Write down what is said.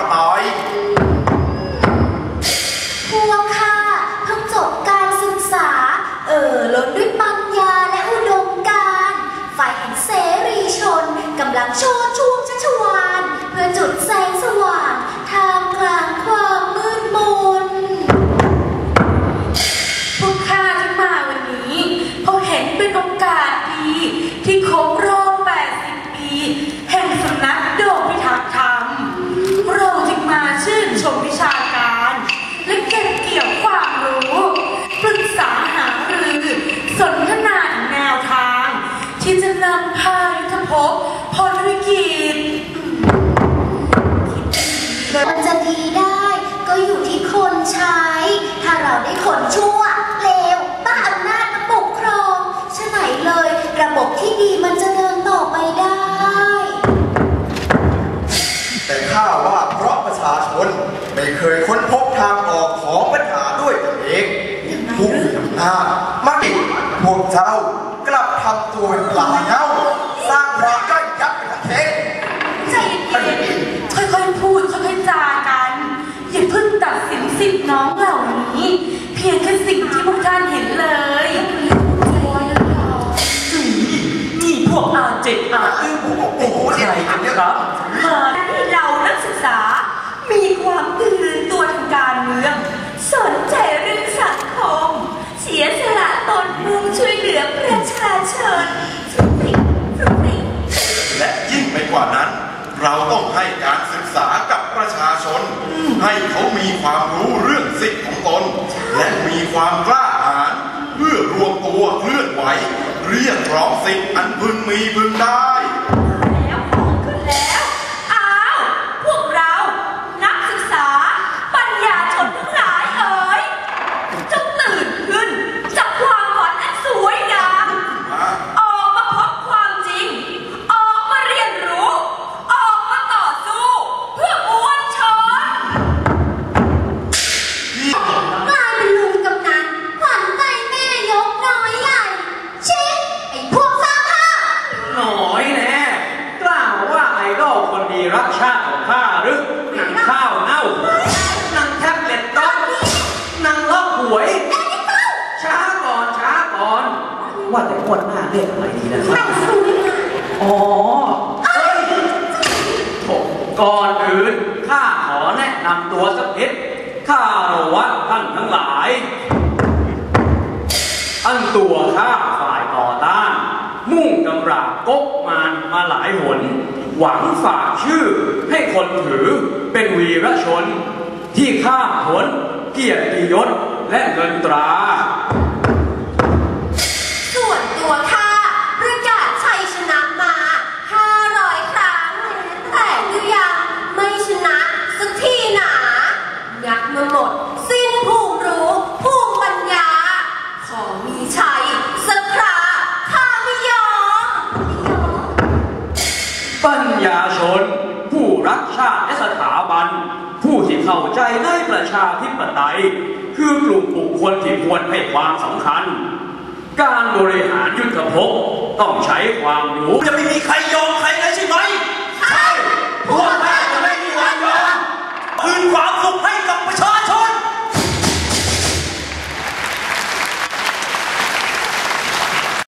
ปไตยพวกข้าเพิ่งจบการศึกษา เอ่อล้นด้วยปัญญาและอุดมการณ์ฝ่ายแห่งเสรีชนกำลังโชว์ชู ไม่เคยค้นพบทางออกของปัญหาด้วยตนเองผู้มีอำนาจมาดิพวกเจ้ากลับทำตัวเป็นปลาเน่าสร้างความย่อยยับเป็นทั้งเทงใจเย็นๆค่อยๆพูดค่อยๆจากัน อย่าเพิ่งตัดสินสิทธิ์น้องเหล่านี้ เพียงแค่สิ่งที่พวกท่านเห็นเลยนี่พวกอาเจ็ดอาอึ้งใครกันครับมาให้เรานักศึกษา มีความตื่นตัวทางการ เมือง สนใจเรื่องสังคม เสียสละตนมุ่งช่วยเหลือประชาชนฟรุ้งฟริ้งฟรุ้งฟริ้งและยิ่งไปกว่านั้น เราต้องให้การศึกษากับประชาชน ให้เขามีความรู้เรื่องสิทธิของตน และมีความกล้าหาญเพื่อรวมตัวเคลื่อนไหว เรียกร้องสิทธิอันพึงมีพึงได้ แน่กล้าว่าไอดอลคนดีรักชาติของข้าหรือหนังข้าวเน่าหนังแท็บเล็ตต๊อกหนังล็อกหวย ช้าก่อนช้าก่อน ว่าแต่งวดหน้าเลขอะไรดีนะครับ อ๋อเฮ้ยโถก่อนอื่นข้าขอแนะนำตัวสักนิดข้าโรวัตท่านทั้งหลาย อันตัวข้าฝ่ายต่อต้าน มุ่งกำ ราบกบมารมาหลายหน หวังฝากชื่อให้คนถือเป็นวีรชน ที่ข้ามผลเกียรติยศและเงินตรา ญาชน ผู้รักชาติและสถาบัน ผู้ที่เข้าใจในประชาธิปไตย คือกลุ่มบุคคลที่ควรให้ความสำคัญ การบริหารยุทธภพต้องใช้ความรู้จะไม่มีใครยอม